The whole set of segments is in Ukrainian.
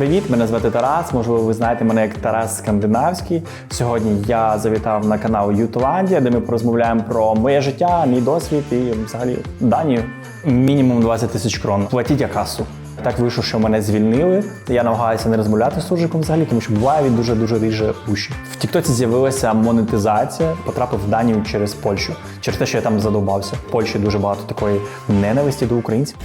Привіт, мене звати Тарас. Можливо, ви знаєте мене як Тарас Скандинавський. Сьогодні я завітав на канал Ютоландія, де ми порозмовляємо про моє життя, мій досвід і взагалі Данію. Мінімум 20 тисяч крон. Платіть акасу. Так вийшло, що мене звільнили. Я намагаюся не розмовляти з суржиком взагалі, тому що буває він дуже дуже ріже уші. В Тіктоці з'явилася монетизація. Потрапив в Данію через Польщу, через те, що я там задовбався. В Польщі дуже багато такої ненависті до українців.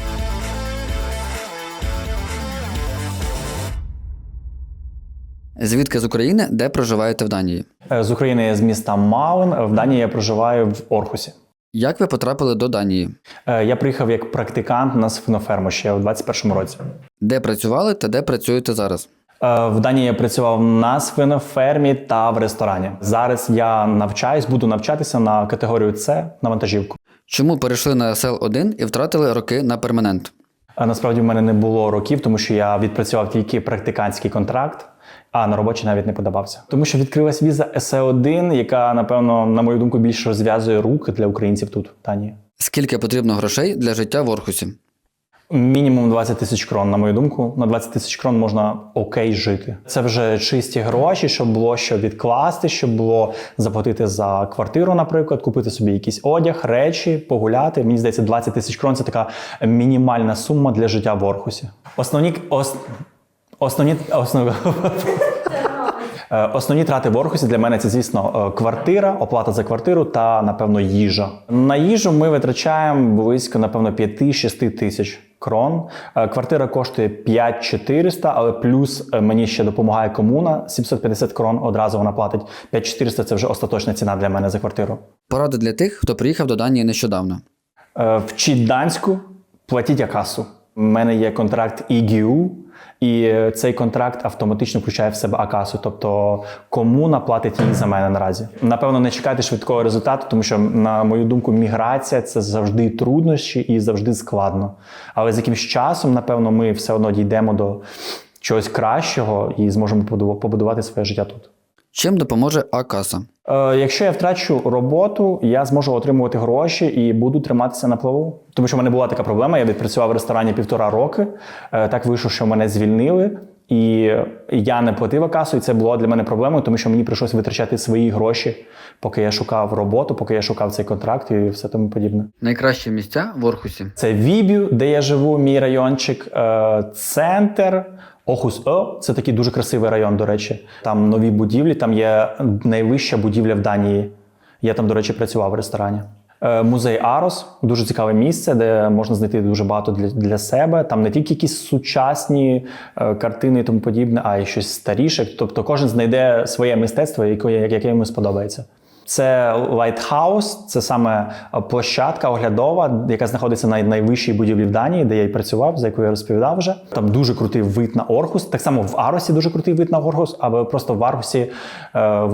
Звідки з України, де проживаєте в Данії? Е, З України я з міста Малин. В Данії я проживаю в Орхусі. Як ви потрапили до Данії? Е, Я приїхав як практикант на свиноферму ще у 21-му році. Де працювали та де працюєте зараз? Е, В Данії я працював на свинофермі та в ресторані. Зараз я навчаюсь, буду навчатися на категорію С на вантажівку. Чому перейшли на sl 1 і втратили роки на перманент? Насправді в мене не було років, тому що я відпрацював тільки практикантський контракт, а на робочий навіть не подавався. Тому що відкрилась віза СЕ1, яка, напевно, на мою думку, більше розв'язує руки для українців тут, в Данії. Скільки потрібно грошей для життя в Орхусі? Мінімум 20 тисяч крон, на мою думку. На 20 тисяч крон можна окей жити. Це вже чисті гроші, щоб було що відкласти, щоб було заплатити за квартиру, наприклад, купити собі якийсь одяг, речі, погуляти. Мені здається, 20 тисяч крон це така мінімальна сума для життя в Орхусі. Основні ос, основні. Е, Основні трати в Орхусі для мене це, звісно, е, квартира, оплата за квартиру та, напевно, їжа. На їжу ми витрачаємо близько, напевно, 5-6 тисяч крон. Е, Квартира коштує 5400, але плюс е, мені ще допомагає комуна. 750 крон одразу вона платить. 5400 – це вже остаточна ціна для мене за квартиру. Поради для тих, хто приїхав до Данії нещодавно. Вчіть данську, платіть акасу. У мене є контракт ІГУ, і е, цей контракт автоматично включає в себе акасу. Тобто комуна платить її за мене наразі. Напевно, не чекайте швидкого результату, тому що, на мою думку, міграція це завжди труднощі і завжди складно. Але з якимсь часом, напевно, ми все одно дійдемо до чогось кращого і зможемо побудувати своє життя тут. Чим допоможе Акаса? Е, якщо я втрачу роботу, я зможу отримувати гроші і буду триматися на плаву. Тому що в мене була така проблема. Я відпрацював в ресторані півтора роки. Е, так вийшло, що мене звільнили. І я не платив акасу, і це було для мене проблемою, тому що мені прийшлось витрачати свої гроші, поки я шукав роботу, поки я шукав цей контракт і все тому подібне. Найкращі місця в Орхусі. Це Вібю, де я живу, мій райончик, е, центр. Охус О, це такий дуже красивий район, до речі. Там нові будівлі, там є найвища будівля в Данії. Я там, до речі, працював в ресторані. Е, Музей Арос дуже цікаве місце, де можна знайти дуже багато для, для себе. Там не тільки якісь сучасні е, картини і тому подібне, а й щось старіше. Тобто кожен знайде своє мистецтво, яке, йому сподобається. Це Лайтхаус, це саме е, площадка оглядова, яка знаходиться на найвищій будівлі в Данії, де я й працював, за яку я розповідав вже. Там дуже крутий вид на Орхус. Так само в Аросі дуже крутий вид на Орхус, але просто в Аргусі е,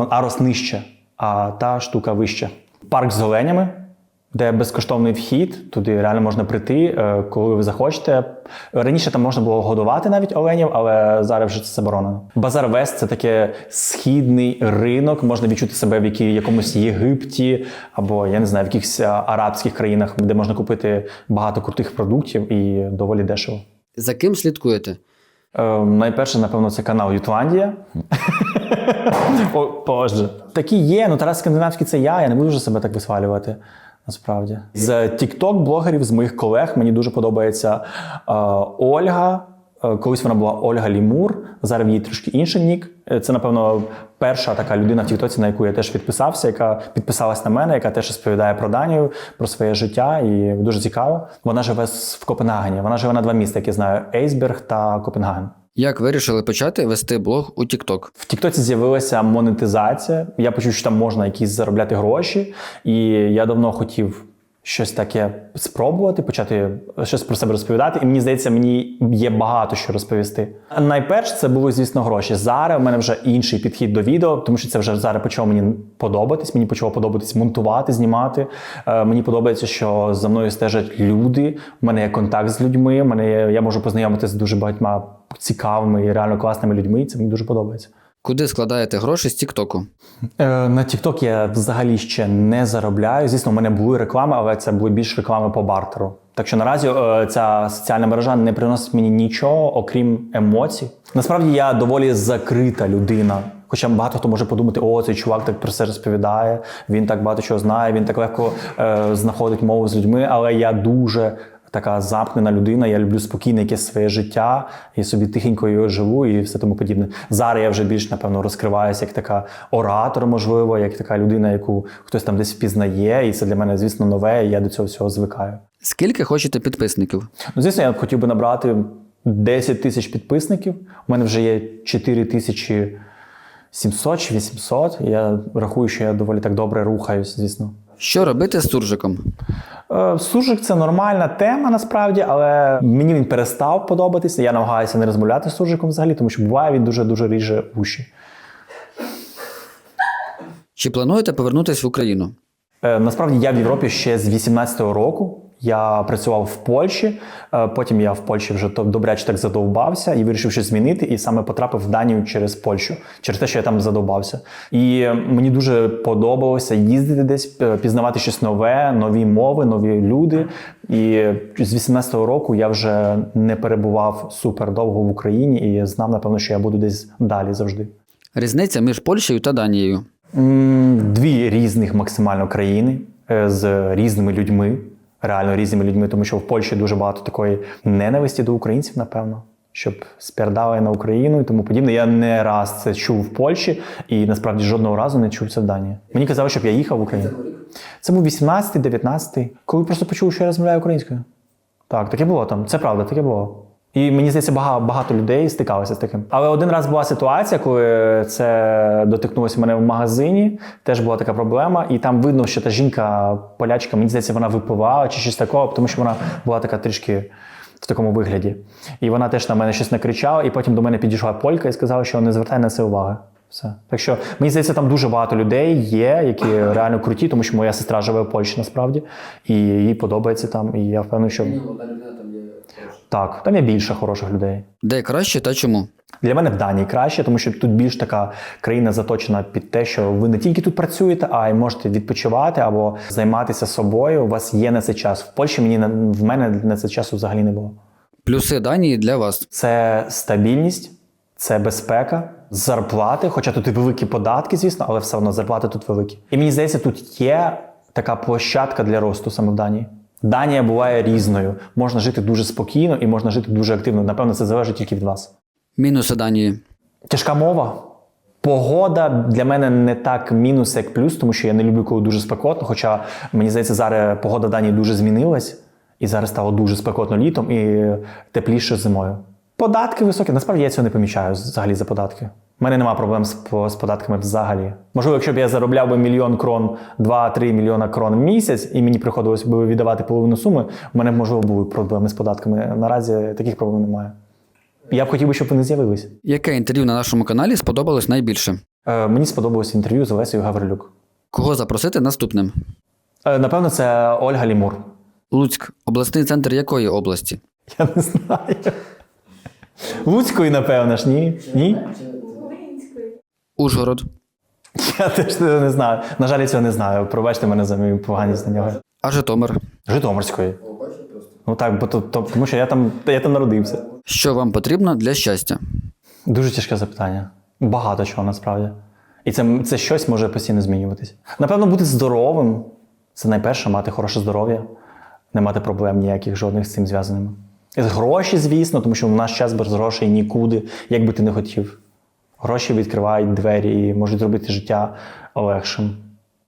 Арос нижче, а та штука вище. Парк з оленями, де безкоштовний вхід, туди реально можна прийти, е, коли ви захочете. Раніше там можна було годувати навіть оленів, але зараз вже це заборонено. Базар Вест це таке східний ринок. Можна відчути себе в якій- якомусь Єгипті або я не знаю, в якихось е, арабських країнах, де можна купити багато крутих продуктів і доволі дешево. За ким слідкуєте? Е, найперше, напевно, це канал Ютландія. Боже. Такі є, ну Тарас Скандинавський це я, я не буду вже себе так висвалювати. Насправді. З тікток-блогерів, з моїх колег, мені дуже подобається е, Ольга. Колись вона була Ольга Лімур, зараз в її трошки інший нік. Е, Це, напевно, перша така людина в Тіктоці, на яку я теж підписався, яка підписалась на мене, яка теж розповідає про Данію, про своє життя, і дуже цікаво. Вона живе в Копенгагені. Вона живе на два міста, які знаю: Ейсберг та Копенгаген. Як вирішили почати вести блог у TikTok? В Тіктоці з'явилася монетизація. Я почув, що там можна якісь заробляти гроші, і я давно хотів щось таке спробувати, почати щось про себе розповідати. І мені здається, мені є багато що розповісти. Найперше це були, звісно, гроші. Зараз в мене вже інший підхід до відео, тому що це вже зараз почало мені подобатись. Мені почало подобатись монтувати, знімати. Е, мені подобається, що за мною стежать люди. У мене є контакт з людьми. У мене є, я можу познайомитися з дуже багатьма цікавими і реально класними людьми. І це мені дуже подобається. Куди складаєте гроші з Тіктоку? Е, На TikTok я взагалі ще не заробляю. Звісно, у мене були реклами, але це були більш реклами по бартеру. Так що наразі е, ця соціальна мережа не приносить мені нічого, окрім емоцій. Насправді я доволі закрита людина. Хоча багато хто може подумати, о, цей чувак так про це розповідає, він так багато чого знає, він так легко е, знаходить мову з людьми, але я дуже така замкнена людина. Я люблю спокійне якесь своє життя і собі тихенько його живу і все тому подібне. Зараз я вже більш напевно розкриваюся як така оратор, можливо, як така людина, яку хтось там десь впізнає, і це для мене, звісно, нове. І я до цього всього звикаю. Скільки хочете підписників? Ну, звісно, я б хотів би набрати 10 тисяч підписників. У мене вже є 4 тисячі 700 чи 800. Я рахую, що я доволі так добре рухаюсь, звісно. Що робити з суржиком? Е, Суржик це нормальна тема насправді, але мені він перестав подобатися. Я намагаюся не розмовляти з суржиком взагалі, тому що буває він дуже дуже ріже уші. Чи плануєте повернутися в Україну? Е, Насправді я в Європі ще з 18-го року. Я працював в Польщі, е, потім я в Польщі вже добряче так задовбався і вирішив щось змінити, і саме потрапив в Данію через Польщу, через те, що я там задовбався. І мені дуже подобалося їздити десь, е, пізнавати щось нове, нові мови, нові люди. І з 18-го року я вже не перебував супер довго в Україні і знав, напевно, що я буду десь далі завжди. Різниця між Польщею та Данією. Дві різних максимально країни е, з різними людьми, реально різними людьми, тому що в Польщі дуже багато такої ненависті до українців, напевно, щоб спердали на Україну і тому подібне. Я не раз це чув в Польщі і насправді жодного разу не чув це в Данії. Мені казали, щоб я їхав в Україну. Це був 18-й, 19-й, коли просто почув, що я розмовляю українською. Так, таке було там. Це правда, таке було. І мені здається, багато, багато людей стикалося з таким. Але один раз була ситуація, коли це дотикнулося мене в магазині. Теж була така проблема, і там видно, що та жінка полячка, мені здається, вона випивала чи щось такого, тому що вона була така трішки в такому вигляді. І вона теж на мене щось накричала, і потім до мене підійшла полька і сказала, що не звертай на це уваги. Все. Так що мені здається, там дуже багато людей є, які реально круті, тому що моя сестра живе в Польщі насправді, і їй подобається там. І я впевнений, що так, там є більше хороших людей. Де краще та чому? Для мене в Данії краще, тому що тут більш така країна заточена під те, що ви не тільки тут працюєте, а й можете відпочивати або займатися собою. У вас є на це час. В Польщі мені в мене на це часу взагалі не було. Плюси Данії для вас. Це стабільність, це безпека, зарплати, хоча тут і великі податки, звісно, але все одно зарплати тут великі. І мені здається, тут є така площадка для росту саме в Данії. Данія буває різною. Можна жити дуже спокійно і можна жити дуже активно. Напевно, це залежить тільки від вас. Мінуси Данії. Тяжка мова. Погода для мене не так мінус, як плюс, тому що я не люблю, коли дуже спекотно. Хоча мені здається, зараз погода в Данії дуже змінилась, і зараз стало дуже спекотно літом і тепліше зимою. Податки високі. Насправді я цього не помічаю взагалі за податки. У мене нема проблем з, з податками взагалі. Можливо, якщо б я заробляв би мільйон крон, 2-3 мільйона крон в місяць, і мені приходилось би віддавати половину суми, у мене б, можливо були проблеми з податками. Наразі таких проблем немає. Я б хотів би, щоб вони з'явились. Яке інтерв'ю на нашому каналі сподобалось найбільше? Е, Мені сподобалось інтерв'ю з Олесею Гаврилюк. Кого запросити наступним? Е, Напевно, це Ольга Лімур. Луцьк обласний центр якої області? Я не знаю. Луцької, напевно ж, ні? Ні? Ужгород. Я теж не знаю. На жаль, я цього не знаю. Пробачте мене за мої погані знання. А Житомир. Житомирської. Ну так, бо то, то, тому що я там, я там народився. Що вам потрібно для щастя? Дуже тяжке запитання. Багато чого насправді. І це, це щось може постійно змінюватись. Напевно, бути здоровим це найперше мати хороше здоров'я, не мати проблем ніяких жодних з цим зв'язаними. Гроші, звісно, тому що в наш час без грошей нікуди, як би ти не хотів. Гроші відкривають двері і можуть зробити життя легшим.